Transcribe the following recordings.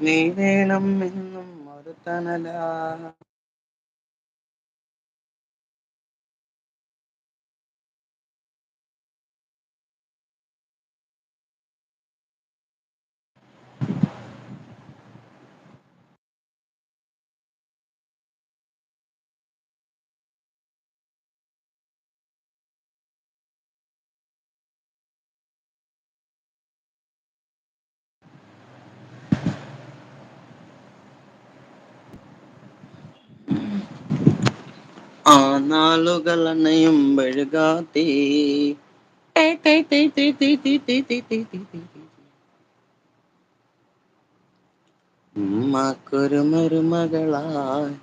നീ വേണം എന്നും ഒരു തണലാ. നാളുകളണയും വഴുകാത്തേ ഉമ്മാക്കൊരു മരുമകളായി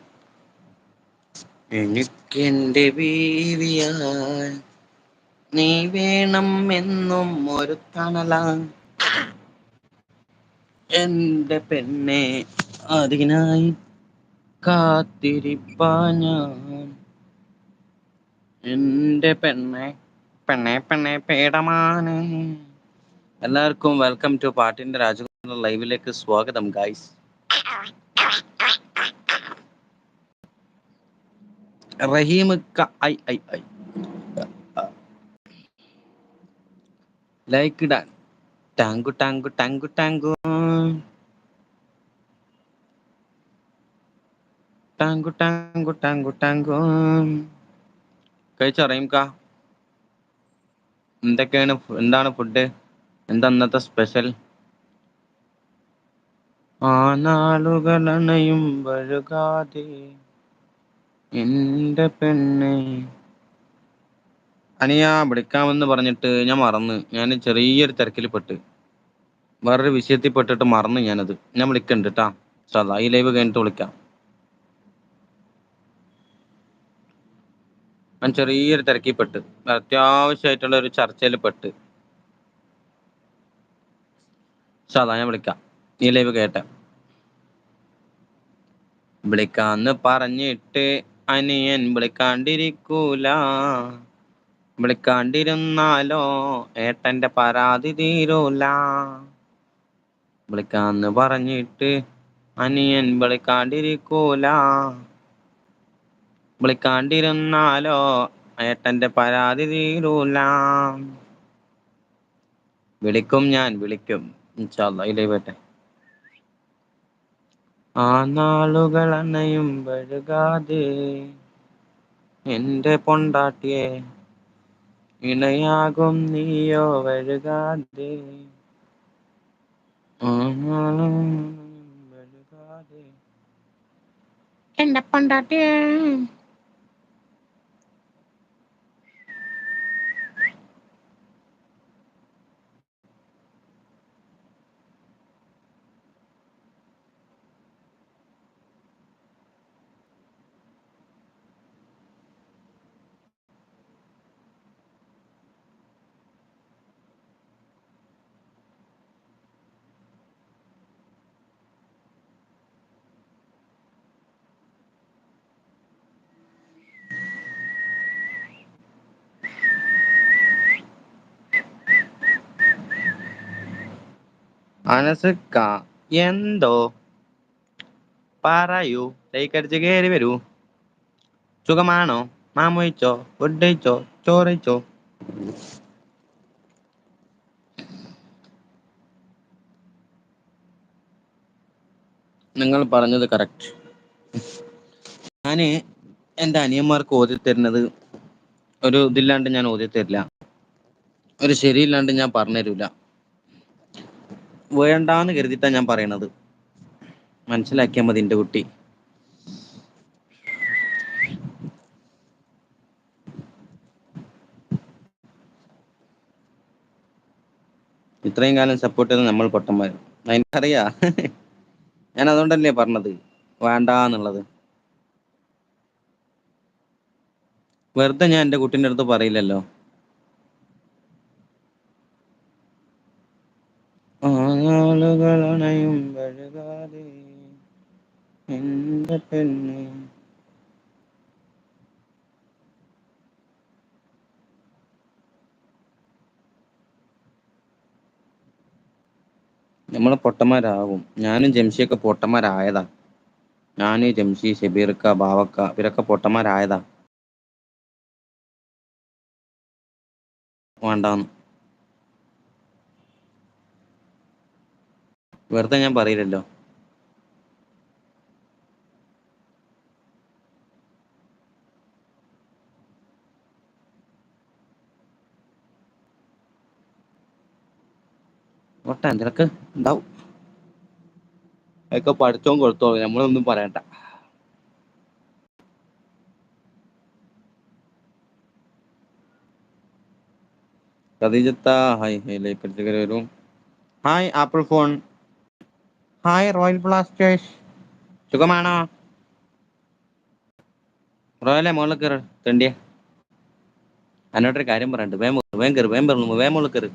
എനിക്കെന്റെ ബീവിയായി നീ വേണം എന്നും ഒരു തണല എന്റെ പെണ്ണെ അതിനായി കാത്തിരിപ്പാ ഞാൻ എന്റെ പെണ്ണെ പെണ്ണെ പെണ്ണെ പേടമാനെ എല്ലാവർക്കും വെൽക്കം ടു പാട്ടിന്റെ രാജകുമാര ലൈവിലേക്ക് സ്വാഗതം guys Rahim I I I. Like ഇടാൻ. Thank you thank you thank you thank you. Thank you thank you thank you thank you. കഴിച്ചോ റഹീംക്ക എന്തൊക്കെയാണ് എന്താണ് ഫുഡ് എന്താ ഇന്നത്തെ സ്പെഷ്യൽ ആ നാളുകൾ അണയും എന്റെ പെണ്ണെ. അനിയ വിളിക്കാമെന്ന് പറഞ്ഞിട്ട് ഞാൻ മറന്ന്. ഞാൻ ചെറിയൊരു തിരക്കിൽ പെട്ട് വേറൊരു വിഷയത്തിൽ പെട്ടിട്ട് മറന്നു ഞാനത്. ഞാൻ വിളിക്കണ്ട് കേട്ടാ ഈ ലൈവ് കഴിഞ്ഞിട്ട് വിളിക്കാം. ഞാൻ ചെറിയൊരു തിരക്കിൽ പെട്ട്. അത്യാവശ്യമായിട്ടുള്ള ഒരു ചർച്ചയിൽ പെട്ട്. സാധാ ഞാൻ വിളിക്കാം. ഈ ലൈവ് കേട്ടെ. വിളിക്കാന്ന് പറഞ്ഞിട്ട് അനിയൻ വിളിക്കാണ്ടിരിക്കൂല. വിളിക്കാണ്ടിരുന്നാലോ ഏട്ടന്റെ പരാതി തീരൂല. വിളിക്കാന്ന് പറഞ്ഞിട്ട് അനിയൻ വിളിക്കാണ്ടിരിക്കൂല. വിളിക്കാണ്ടിരുന്നാലോ ഏട്ടന്റെ പരാതി തീരൂല. വിളിക്കും ഞാൻ വിളിക്കും. ഇല്ലേ ആ നാളുകൾ അണയും വഴുകാതെ എന്റെ പൊണ്ടാട്ടിയെ ഇണയാകും നീയോ വഴുകാതെ. എന്റെ പൊണ്ടാട്ടിയെ. അനസുക്ക എന്തോ? പറയൂ. ലൈക്കടിച്ച് കയറി വരൂ. സുഖമാണോ? മാമോയിച്ചോ ഫുഡഴിച്ചോ ചോറയിച്ചോ നിങ്ങൾ പറഞ്ഞത് കറക്റ്റ് ഞാൻ എന്റെ അനിയന്മാർക്ക് ഓതി തരുന്നത് ഒരു ഇതില്ലാണ്ട് ഞാൻ ഓതി തരില്ല. ഒരു ശരിയില്ലാണ്ട് ഞാൻ പറഞ്ഞു തരൂല വേണ്ടാന്ന് കരുതിയിട്ടാ ഞാൻ പറയണത്. മനസ്സിലാക്കിയാൽ മതി എന്റെ കുട്ടി. ഇത്രയും കാലം സപ്പോർട്ട് ചെയ്ത് നമ്മൾ പൊട്ടന്മാർ. അതിനറിയാ ഞാൻ അതുകൊണ്ടല്ലേ പറഞ്ഞത്? വേണ്ടാന്നുള്ളത്. വെറുതെ ഞാൻ എന്റെ കുട്ടീന്റെ അടുത്ത് പറയില്ലല്ലോ. ആളുകളണയും വഴുകാതെ എന്റെ പെണ്ണെ. നമ്മൾ പൊട്ടന്മാരാകും. ഞാനും ജംഷിയൊക്കെ പൊട്ടന്മാരായതാ. ഞാൻ ജംഷി ഷെബീർക്ക ബാവക്ക ഇവരൊക്കെ പൊട്ടന്മാരായതാ. വേണ്ടാന്ന്. വെറുതെ ഞാൻ പറയില്ലല്ലോ. പോട്ടെ എന്തെലൊക്കെ ഉണ്ടാവും. അതൊക്കെ പഠിച്ചോൻ കൊടുത്തോളൂ നമ്മളൊന്നും പറയണ്ട. Hi hi hi apple phone hi royal blasters സുഖമാണോ? റോയലെ മുകളിൽ കയറ് തെണ്ടിയെ. എന്നോട്ടൊരു കാര്യം പറയണ്ട്. വേം വേം കയറി വേം പറഞ്ഞു വേം മുകളിൽ കയറി.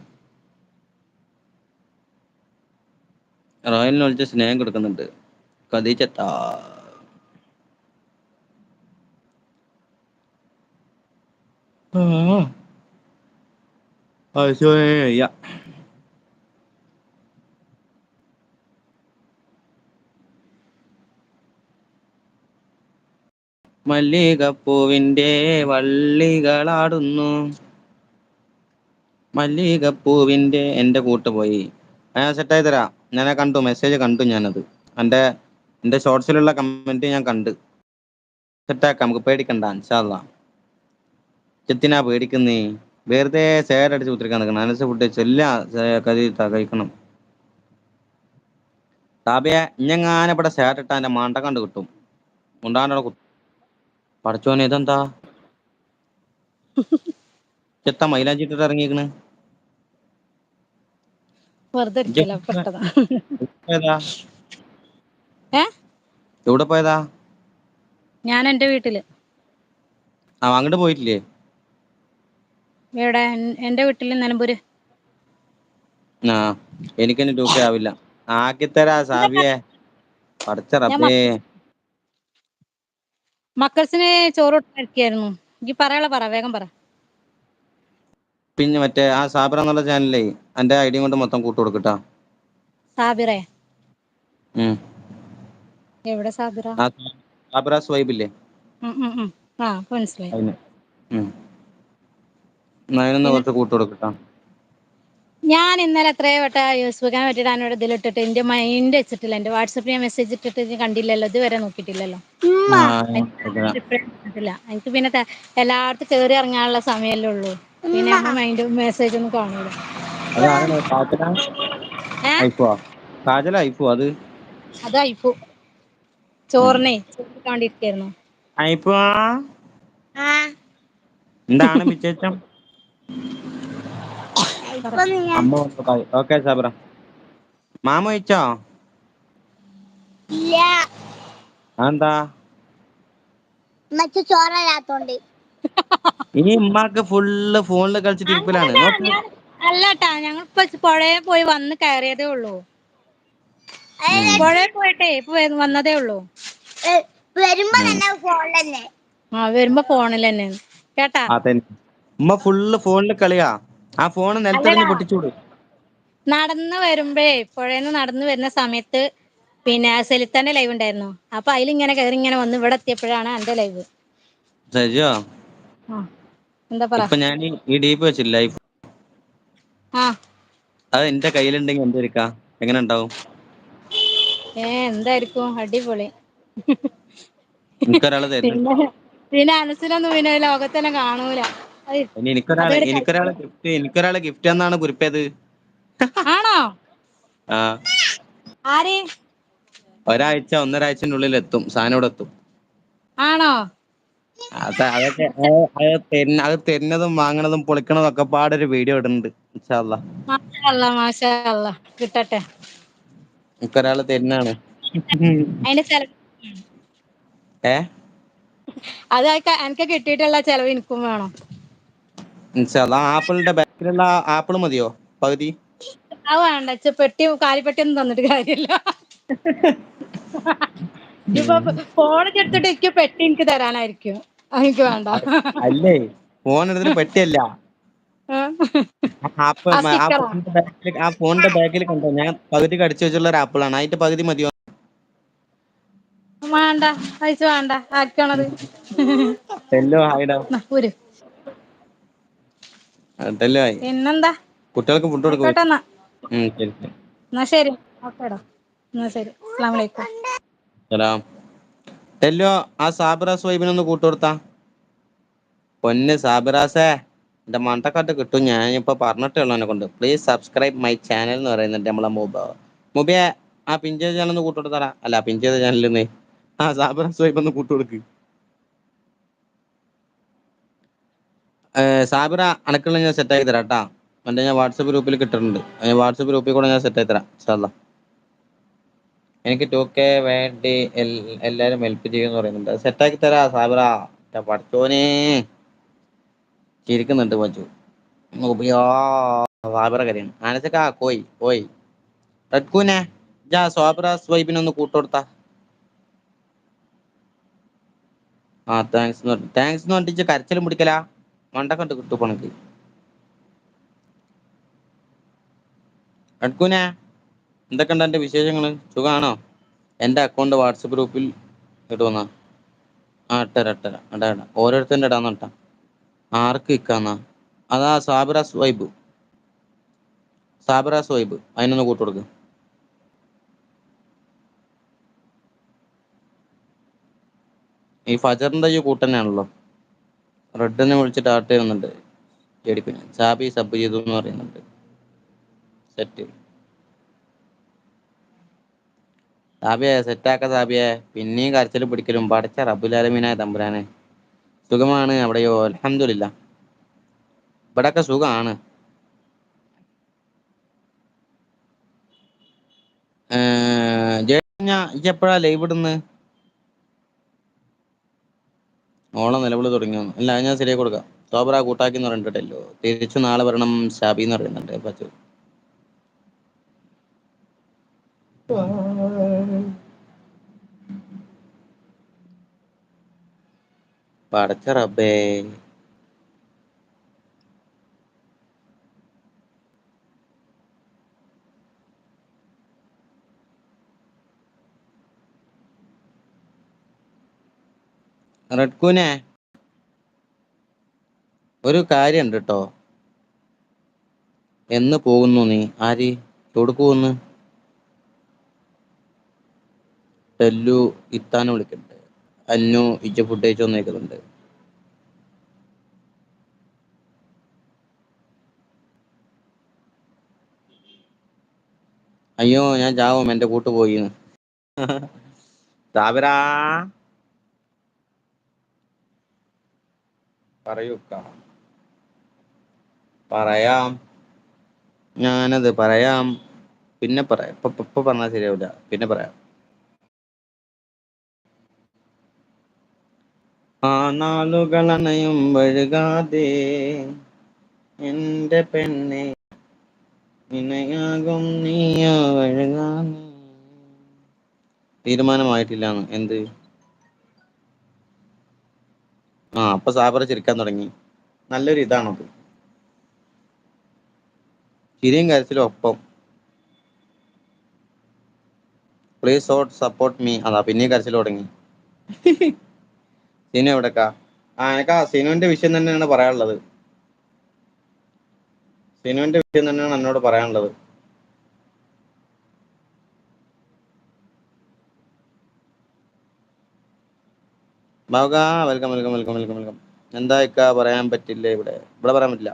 റോയലിന് വിളിച്ച് സ്നേഹം കൊടുക്കുന്നുണ്ട്. ഖദീജത്ത ആ. അയ്യ മല്ലികപ്പൂവിന്റെ വള്ളികളാടുന്നു. മല്ലികപ്പൂവിന്റെ എന്റെ കൂട്ട് പോയി. ഞാൻ സെറ്റായി തരാം. ഞാൻ കണ്ടു. മെസ്സേജ് കണ്ടു ഞാനത്. എന്റെ എന്റെ ഷോർട്സിലുള്ള കമന്റ് ഞാൻ കണ്ട്. സെറ്റാക്കാം നമുക്ക് പേടിക്കണ്ട. അൻഷാല്ല ചെത്തിനാ പേടിക്കുന്നേ. വെറുതെ സേഡ് അടിച്ച് കുത്തിരിക്കാൻ നിൽക്കണം. അനസ് ഫുഡ് ചെല്ലാ കതി കഴിക്കണം. താബിയ ഇഞ്ഞെങ്ങാനും ഇവിടെ സേഡ് ഇട്ടാ മണ്ട കണ്ട് കിട്ടും. മുണ്ടാണ്ടവിടെ കുത്തും പഠിച്ചോനെ ഇതെന്താ? ചെത്ത മൈലാഞ്ചി ഇട്ടിട്ട് ഇറങ്ങിയേക്കണ്. വെറുതെ എവിടെ പോയതാ ഞാൻ എന്റെ വീട്ടിൽ. ആ അങ്ങോട്ട് പോയിട്ടില്ലേ? എവിടെ? എന്റെ വീട്ടിൽ നിലമ്പൂര്. ആ എനിക്കിനി ടൂക്കെ ആവില്ല. ആക്കിത്തരാ സാബിയെ. പഠിച്ച റബ്ബേ. മക്കൾസിന് ചോറ് കൊടുക്കായിരുന്നു ഈ പറയാനുള്ള പറ വേഗം പറ പിന്നെ മറ്റേ ആ സാബിറ എന്നുള്ള ചാനലേ എന്റെ ഐഡി കൊണ്ട് മൊത്തം കൂട്ടു കൊടുക്കട്ടാ സാബിറേ ഉം. എവിടെ സാബിറ ആ സാബിറ സ്വൈബില്ലേ ഉം, ഉം, ഉം. ആ ഇപ്പൊ മനസ്സിലായി അതിന് ഉം. പിന്നെ? കുറച്ച് കൂട്ടു കൊടുക്കട്ടാ ഞാൻ ഇന്നലെ എത്രയോ വട്ട യൂസ്ബുക്കാൻ പറ്റിയിട്ട് എന്നോട് ഇതിലിട്ടിട്ട് എന്റെ മൈൻഡ് വെച്ചിട്ടില്ല. എന്റെ വാട്സപ്പിൽ ഞാൻ മെസ്സേജ് ഇട്ടിട്ട് ഇജ്ജ് കണ്ടില്ലല്ലോ. ഇതുവരെ നോക്കിയിട്ടില്ലല്ലോ. എനിക്ക് പിന്നെ എല്ലായിടത്തും കയറി ഇറങ്ങാനുള്ള സമയമല്ലേ ഉള്ളൂ. പിന്നെ മൈൻഡ് മെസ്സേജ് ഒന്നും കാണൂല. അത് ആരാണ്? ഐഫോ കാജല ഐഫോ അത്? അത് അയപ്പു ചോറിനെ എന്താണ് വിശേഷം? അമ്മ ഓക്കെ സാബിറ മാമ ഇല്ല. മറ്റു ചോറല്ലാത്തോണ്ട് ഇനി ഉമ്മാക്ക് ഫുള്ള് ഫോണിൽ കളിച്ചിട്ട് ഇരിക്കലാണ് അല്ലട്ടാ ഞങ്ങൾ പുഴയെ പുഴയിൽ പോയി വന്ന് കയറിയതേ ഉള്ളൂ. പുഴയിൽ പോയിട്ടേ ഇപ്പൊ വന്നതേ ഉള്ളൂ. ഏ, വരുമ്പോ തന്നെ ഫോൺ തന്നെ ആ വരുമ്പോ ഫോണിൽ തന്നെ കേട്ടാ? ഉമ്മ ഫുള്ള് ഫോണിൽ കളിയാ. ആ ഫോൺ നിലത്തെറിഞ്ഞ് പൊട്ടിച്ചൂട്. നടന്നു വരുമ്പേ പുഴയിൽ നടന്നു വരുന്ന സമയത്ത് പിന്നെ സെലിത്താന്റെ ലൈവ് ഉണ്ടായിരുന്നു. അപ്പൊ അതിലിങ്ങനെ കയറി ഇങ്ങനെ വന്ന് ഇവിടെ എത്തിയപ്പോഴാണ് എന്റെ ലൈവ് സജിയോ? എന്താ പറ? ഇപ്പൊ ഞാൻ ഈ- ഡീപ്പ് വെച്ചില്ല ആ. അത് എന്റെ കയ്യിലുണ്ടെങ്കിൽ എന്തായിരിക്കാ എങ്ങനെ ഉണ്ടാവും? ഏ എന്തായിരിക്കും? അടിപൊളി. പിന്നെ പിന്നെ അനസിനൊന്നും പിന്നെ ലോകത്തന്നെ കാണൂല. എനിക്കൊരാളെ ഗിഫ്റ്റ് എനിക്കൊരാളെ ഗിഫ്റ്റ് എന്നാണ് കുറിപ്പേത്? ആണോ? ആ. ആര്? ഒരാഴ്ച ഒന്നരാഴ്ചന്റെ ഉള്ളിൽ എത്തും. സാധനം ഇവിടെ എത്തും. ആണോ? അത് അതൊക്കെ അത് അത് തരുന്ന അത് തരുന്നതും വാങ്ങണതും പൊളിക്കണതും ഒക്കെ പാടൊരു വീഡിയോ ഇടുന്നുണ്ട് ഇൻഷാല്ലാ കിട്ടട്ടെ. എനിക്കൊരാൾ തരുന്നാണ്. അതിന്റെ ചെലവ് ഏ? അത് എനിക്ക് കിട്ടിയിട്ടുള്ള ചെലവ് എനിക്കും വേണം. ആപ്പിളിന്റെ ബാക്കിലുള്ള ആപ്പിൾ മതിയോ? പകുതി? അത് വേണ്ട പെട്ടി കാലിപ്പെട്ടി ഒന്നും തന്നിട്ട് കാര്യമില്ല. ഇപ്പൊ ഫോൺ എടുത്തിട്ട് എനിക്ക് പെട്ടി എനിക്ക് തരാനായിരിക്കും. എനിക്ക് വേണ്ട. അല്ലേ? ഫോൺ എടുത്തിട്ട് പെട്ടിയല്ല. ആ? ഫോണിന്റെ ബാക്കിൽ കണ്ടോ ഞാൻ പകുതി കടിച്ചു വെച്ചുള്ള ഒരു ആപ്പിളാണ്. അതിന്റെ പകുതി മതിയോ? വേണ്ട പൈസ വേണ്ട. ആക്കണത് ടെല്ലോ ഹായിടാ ഹായ് പിന്നെന്താ? കുട്ടികൾക്ക് ഫുഡ് കൊടുക്കും ഉം, ശരി ശരി. എന്നാ ശരി. ഓക്കേടാ. എന്നാ ശരി. അസ്സാം വലൈക്കും സലാം. ടെല്ലോ ആ കൂട്ടുകൊടുത്താ പൊന്ന് സാബിറാസേ എന്റെ മണ്ടക്കാട്ട് കിട്ടും. ഞാൻ ഇപ്പൊ പറഞ്ഞിട്ടേ ഉള്ളൂ എന്നെ കൊണ്ട്. പ്ലീസ് സബ്സ്ക്രൈബ് മൈ ചാനൽ എന്ന് പറയുന്നുണ്ട് നമ്മളെ മുബ മുബിയെ ആ പിൻ ചെയ്ത ചാനൽ ഒന്ന് കൂട്ടുകൊടുത്താടാ അല്ല പിൻ ചെയ്ത ചാനലിൽ നിന്ന്. ആ സാബിറാസ് വൈബ് ഒന്ന് കൂട്ടുകൊടുക്ക് സാബിറ അനക്കുള്ള ഞാൻ സെറ്റ് ആക്കി തരാം കേട്ടാ എന്റെ ഞാൻ വാട്സപ്പ് ഗ്രൂപ്പിൽ കിട്ടുന്നുണ്ട് ഞാൻ വാട്സപ്പ് ഗ്രൂപ്പിൽ കൂടെ ഞാൻ സെറ്റ് ആക്കി തരാം. ഇൻഷാല്ലാ എനിക്ക് ടു കെ വേണ്ടി എല്ലാവരും ഹെൽപ്പ് ചെയ്യുമെന്ന് പറയുന്നുണ്ട്. സെറ്റ് ആക്കി തരാ സാബിറ. പഠിച്ചോനെ. ചിരിക്കുന്നുണ്ട് മച്ചു സാബിറ കരയാണ്. ആനച്ചക്ക കോയി കോയി റെഡ്കൂനെ ജാ സാബിറ സ്വൈബിനൊന്ന് കൂട്ടുകൊടുത്താ. ആ താങ്ക്സ് താങ്ക്സ് എന്ന് പറഞ്ഞിട്ട് കരച്ചിലും പിടിക്കലാ. മണ്ടക്കണ്ട് കിട്ടും പണക്ക് റെഡ്കൂനെ എന്തൊക്കെയുണ്ട് എന്റെ വിശേഷങ്ങൾ? സുഖാണോ? എന്റെ അക്കൗണ്ട് വാട്സപ്പ് ഗ്രൂപ്പിൽ ഇടുവന്നാ ആ ഇട്ടരാ ഇട്ടരാ ഇടാ ഇടാ. ഇടാന്ന് ഇട്ടാ. ആർക്ക് ഇക്കാന്നാ? അതാ സാബിറ വൈബ്. സാബിറ വൈബ്. അതിനൊന്ന് കൂട്ടുകൊടുക്ക് ഈ ഫജറിന്റെ ഈ കൂട്ടന്നെയാണല്ലോ റെഡിനെ വിളിച്ചിട്ട് ആർട്ട് ചെയ്യുന്നുണ്ട്. ജഡിപ്പിന് സാബി സബ് ചെയ്തു എന്ന് പറയുന്നുണ്ട്. സെറ്റ് സാബിയെ സെറ്റാക്ക സാബിയെ പിന്നെയും കരച്ചിൽ പിടിക്കലും. പഠിച്ച റബുലാലമീനായ തമ്പുരാനെ. സുഖമാണ് അവിടെയോ? അലഹമില്ല ഇവിടൊക്കെ സുഖമാണ് എപ്പോഴാ ലൈവ് ഇടുന്ന്? ഓളം നിലവിളി തുടങ്ങിയോ? അല്ല ഞാൻ ശരിയായി കൊടുക്കാം. സോബറ കൂട്ടാക്കി എന്ന് പറഞ്ഞിട്ടല്ലോ തിരിച്ചു നാളെ വരണം ഷാബി എന്ന് പറയുന്നുണ്ട്. പച്ചു പടച്ച റബ്ബേ. റെഡ്കൂനെ ഒരു കാര്യണ്ട് കേട്ടോ എന്ന് പോകുന്നു നീ? ആര്? എവിടേക്ക് പോകുന്നു? ടെല്ലു ഇത്താനെ വിളിക്കുന്നുണ്ട് അന്നു ഇജ്ജ ഫുഡ് കഴിച്ചു വന്നേക്കുന്നുണ്ട് അയ്യോ ഞാൻ ചാവും. എന്റെ കൂട്ട് പോയിന്ന് സാബിറാ പറയൂ അക്ക. പറയാം. ഞാനത് പറയാം. പിന്നെ പറയാം. ഇപ്പൊ ഇപ്പൊ- പറഞ്ഞാൽ ശരിയാവില്ല പിന്നെ പറയാം. ആ നാളുകൾ അണയും വഴുകാതെ എന്റെ പെണ്ണെ നിനയാകും നീയോ വഴുകാതെ? തീരുമാനമായിട്ടില്ലാന്ന്. എന്ത്? ആ അപ്പൊ സാബർ ചിരിക്കാൻ തുടങ്ങി. നല്ലൊരു ഇതാണത് ചിരിയും കാര്യത്തിലും ഒപ്പം. പ്ലീസ് ഓട്ട് സപ്പോർട്ട് മീ അതാ പിന്നെയും കരച്ചിൽ തുടങ്ങി. സിനു എവിടെക്കാ? ആ എനക്കാ സിനുവിന്റെ വിഷയം തന്നെയാണ് പറയാനുള്ളത്. സിനുവിന്റെ വിഷയം തന്നെയാണ് എന്നോട് പറയാനുള്ളത്. ബാബുക welcome welcome welcome welcome welcome എന്താ ഇക്ക പറയാൻ പറ്റില്ല ഇവിടെ? ഇവിടെ പറയാൻ പറ്റില്ല.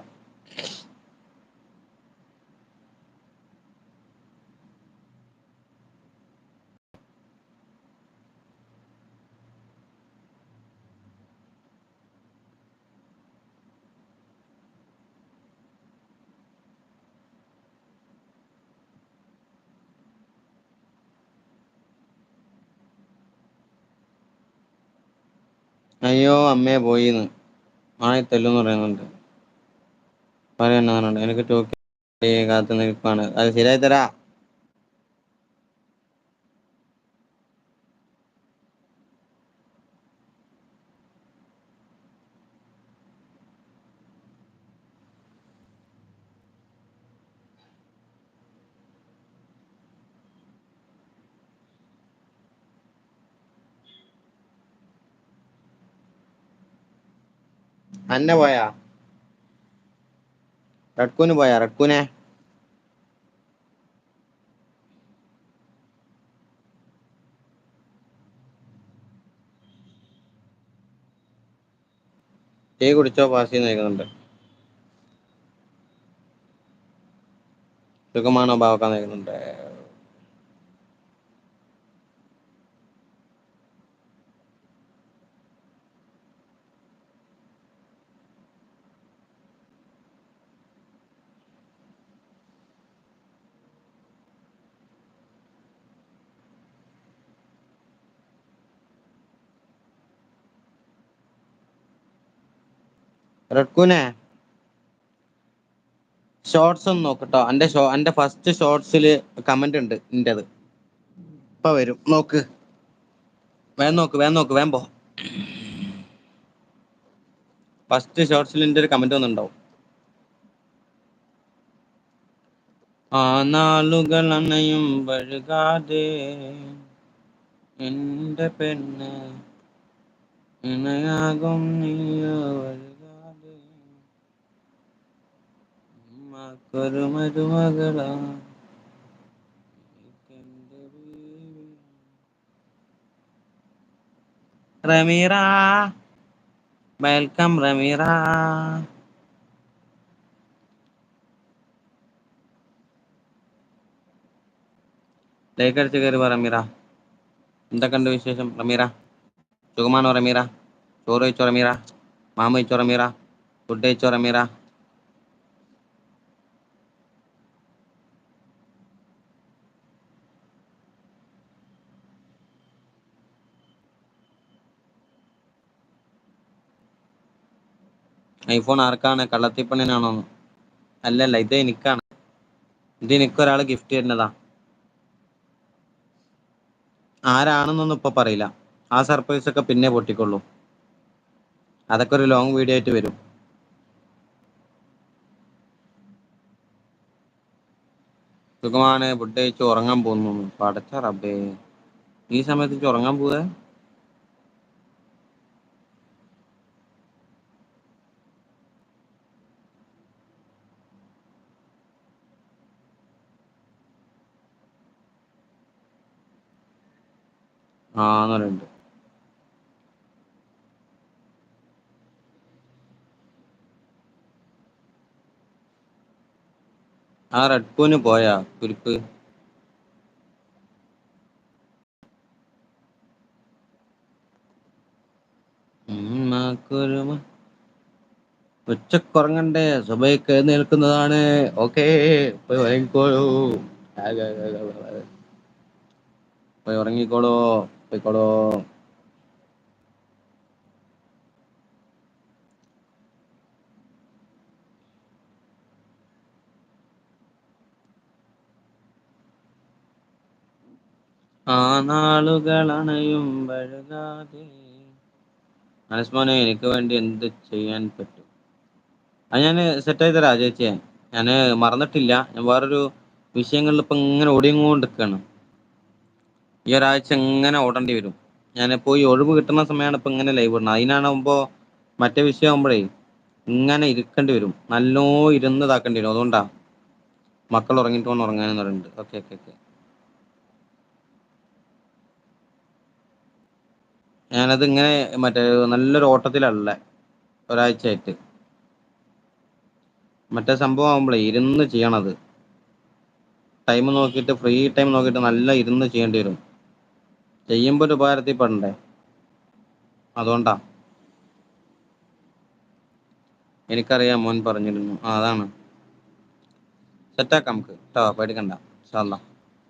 അയ്യോ അമ്മയെ പോയിന്ന്. ആയി തല്ലുന്ന് പറയുന്നുണ്ട്. പറയുന്നുണ്ട് എനിക്ക് ടോക്കി കാത്തു നിൽപ്പാണ്. അത് ശരിയായി തരാ. ഹന്ന പോയാ? റഡ്കൂന് പോയാ? റഡ്കൂനെ? ടീ കുടിച്ചോ? പാസി നോക്കുന്നുണ്ട് സുഖമാണോ? ബാവക്കാൻ നോക്കുന്നുണ്ട് റഡ്കൂനെ. ഷോർട്സ് ഒന്ന് നോക്കട്ടോ എന്റെ ഷോ എന്റെ ഫസ്റ്റ് ഷോർട്സിൽ കമന്റ് ഉണ്ട് എന്റെത് ഇപ്പൊ വരും. നോക്ക്. വേഗം നോക്ക് വേഗം നോക്ക് വേഗം പോ. ഫസ്റ്റ് ഷോർട്സിൽ എന്റെ ഒരു കമന്റ് ഒന്നുണ്ടാവും ആ അണയും വഴുകാതെ എന്റെ പെണ്ണ് ഇണയാകും നീയോ വഴുകാതെ ഉമ്മാക്കൊരു മരുമകളാ. എനിക്കെന്റെ ബീവി. റമീറ വെൽക്കം റമീറ ലേക്ക് അടിച്ച് കയറി പറ റമീറ എന്തൊക്കെയുണ്ട് വിശേഷം റമീറ സുഖമാണോ റമീറ ചോറ് വെച്ചോ റമീറ മാമ വെച്ചോ റമീറ ഫുഡ് വെച്ചോ റമീറ ഐഫോൺ ആർക്കാണ്? കള്ളത്തിപ്പണ്ണിനാണോ അല്ലല്ല ഇത് എനിക്കാണ്. ഇത് എനിക്ക് ഒരാൾ ഗിഫ്റ്റ് തരുന്നതാ. ആരാണെന്നൊന്നും ഇപ്പൊ പറയില്ല. ആ സർപ്രൈസ് ഒക്കെ പിന്നെ പൊട്ടിക്കൊള്ളൂ. അതൊക്കെ ഒരു ലോങ് വീഡിയോ ആയിട്ട് വരും. സുഖമാണ്. ഫുഡ് കഴിച്ച് ഉറങ്ങാൻ പോകുന്നു. പടച്ച റബ്ബേ. ഈ സമയത്ത് ഉറങ്ങാൻ പോവേ ആന്ന് പറയുന്നുണ്ട്. ആ റെഡ്കൂന് പോയാ? കുരിപ്പ്. ഉച്ചക്കുറങ്ങണ്ടേ? സുബൈക്ക് നിൽക്കുന്നതാണ്? ഓക്കേ പോയി ഉറങ്ങിക്കോളൂ. പോയി ഉറങ്ങിക്കോളൂ. പോയിക്കോളൂ ആ നാളുകൾ അണയും വഴുകാതെ. അനസ്മോനെ എനിക്ക് വേണ്ടി എന്ത് ചെയ്യാൻ പറ്റും? അത് ഞാൻ സെറ്റായി തരാം ചേച്ചിയെ ഞാൻ മറന്നിട്ടില്ല. ഞാൻ വേറൊരു വിഷയങ്ങളിൽ ഇപ്പം ഇങ്ങനെ ഓടിയങ്ങോണ്ടിരിക്കുകയാണ് ഈ ഒരാഴ്ച ഇങ്ങനെ ഓടേണ്ടി വരും. ഞാൻ ഈ ഒഴിവ് കിട്ടുന്ന സമയമാണ് ഇപ്പൊ ഇങ്ങനെ ലൈവ് ഇടുന്നത്. അതിനാണുമ്പോ മറ്റേ വിഷയം ആകുമ്പോഴേ ഇങ്ങനെ ഇരിക്കേണ്ടി വരും. നല്ലോ ഇരുന്ന് ഇതാക്കേണ്ടി വരും. അതുകൊണ്ടാ മക്കൾ ഉറങ്ങിയിട്ട് വന്ന് ഉറങ്ങാനെന്ന് പറയുന്നുണ്ട് ഓക്കെ ഓക്കെ ഓക്കെ ഞാനത് ഇങ്ങനെ മറ്റേ നല്ലൊരു ഓട്ടത്തിലല്ല ഒരാഴ്ചയായിട്ട്. മറ്റേ സംഭവം ആകുമ്പോഴേ ഇരുന്ന് ചെയ്യണത്. ടൈം നോക്കിയിട്ട് ഫ്രീ ടൈം നോക്കിയിട്ട് നല്ല ഇരുന്ന് ചെയ്യേണ്ടി വരും. ചെയ്യുമ്പോൾ ഒരു ഉപകാരത്തിൽ പെടണ്ടേ? അതുകൊണ്ടാ. എനിക്കറിയാം മോൻ പറഞ്ഞിരുന്നു. ആ അതാണ്. സെറ്റാക്കാം നമുക്ക്. കേട്ടോ പേടിക്കണ്ട. ഇൻഷാല്ലാ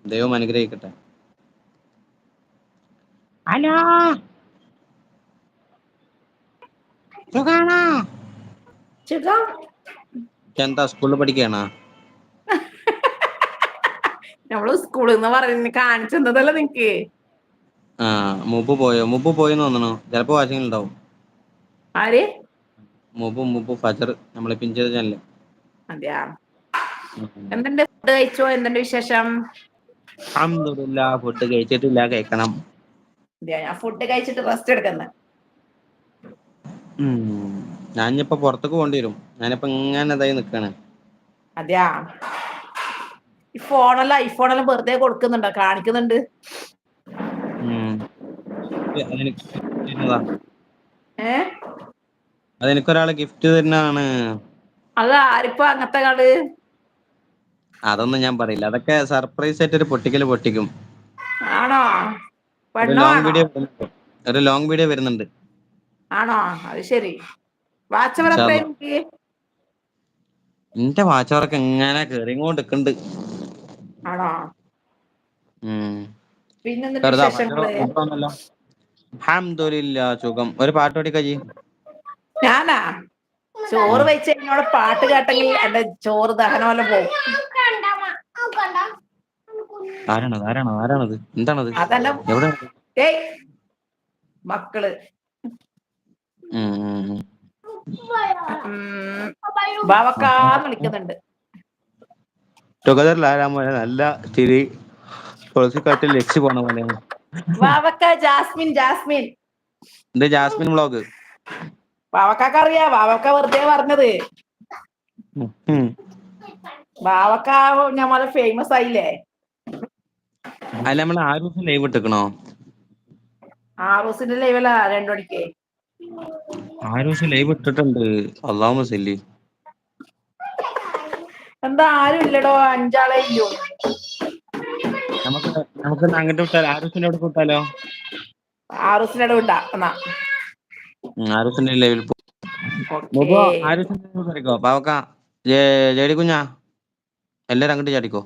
ദൈവം അനുഗ്രഹിക്കട്ടെ. ഹലോ? സുഖാണോ? സുഖം. എന്താ സ്കൂളിൽ പഠിക്കുകയാണോ നമ്മൾ സ്കൂളിൽ നിന്ന് പറഞ്ഞ് കാണിച്ചെന്നതല്ല നിനക്ക് ആ മുബ് പോയോ? മുബ് പോയെന്ന് തോന്നണു. ചിലപ്പോ വാശികൾ ഉണ്ടാവും ആര്? മുബ് മുബ് ഫജർ. നമ്മളെ പിഞ്ചേ ചാനൽ അതെയാ? എന്തുണ്ട് ഫുഡ് കഴിച്ചോ? എന്തുണ്ട് വിശേഷം? അഹമ്മദില്ല ഫുഡ് കഴിച്ചിട്ടില്ല കഴിക്കണം. ഞാൻ ഫുഡ് കഴിച്ചിട്ട് റെസ്റ്റ് എടുക്കുന്ന. ഞാൻ ഞാനിപ്പോ പുറത്തേക്ക് പോകേണ്ടി വരും. ഞാനിപ്പോ ഇങ്ങനെ ഇതായി നിക്കാണ്. അതെയാ? ഈ ഫോണെല്ലാം ഐഫോണെല്ലാം വെറുതെ കൊടുക്കുന്നുണ്ടോ? കാണിക്കുന്നുണ്ട് ഉം. അതെനിക്ക് തരുന്നതാ. ഏ അതെനിക്കൊരാൾ ഗിഫ്റ്റ് തരുന്നതാണ്. അത് ആരിപ്പോ അങ്ങനത്തെ കാട്? അതൊന്നും ഞാൻ പറയില്ല. അതൊക്കെ സർപ്രൈസ് ആയിട്ട് ഒരു പൊട്ടിക്കൽ പൊട്ടിക്കും. ആണോ? ലോങ് വീഡിയോ ഒരു ലോങ് വീഡിയോ വരുന്നുണ്ട്. ആണോ? അത് ശരി. എന്റെ വാച്ചവറൊക്കെ എങ്ങനെ കേറിങ്ങോണ്ട് നിക്കണ്ട് ആണോ? ഉം. അൽഹംദുലില്ലാ സുഖം. ഒരു പാട്ട് പാടി കജി ഞാനാ? ചോറ് വെച്ച് കഴിഞ്ഞോടെ പാട്ട് കേട്ടെങ്കിൽ എന്റെ ചോറ് ദഹനം വല്ല പോകും ആരാണത്? ആരാണോ ആരാണത്? എന്താണത്? അതല്ല എവിടെ? ഏയ് മക്കൾ. ബാവക്കാന്ന് വിളിക്കുന്നുണ്ട്. ടുഗദറിലാരാ മോനെ? നല്ല തിരി തുളസിക്കാട്ടിൽ ലക്ഷ്യ പോണ പോലെയാണ് ജാസ്മിൻ ജാസ്മിൻ. ഇത് ജാസ്മിൻ വ്ളോഗ് ബാവക്കാക്ക് അറിയാ ബാവക്ക വെറുതെ പറഞ്ഞത്. വാവക്ക. ഞമ്മൾ ഫേമസ് ആയില്ലേ? അല്ല നമ്മൾ ദിവസം ലൈവ് ഇട്ടിക്കണോ? ആറൂസിന്റെ ലൈവല്ല രണ്ടു മണിക്ക്. ആരൂസ് ലൈവ് ഇട്ടിട്ടുണ്ട്. അള്ളാഹു മസല്ലി എന്താ ആരും ഇല്ലടോ അഞ്ചാളേ ഇല്ലു നമുക്ക് അങ്ങോട്ട് വിട്ടാലോ? ആരൂസിന്റെ അവിടെ വിട്ടാലോ ആറൂസിന്റെ ഉണ്ടാ എന്നാ. ഉം, ആരൂസിന്റെ ലൈവിൽ ലൈവിൽ കയറിക്കോ പാവക്ക ജേടി കുഞ്ഞാ? എല്ലാരും അങ്ങോട്ട് ചാടിക്കോ.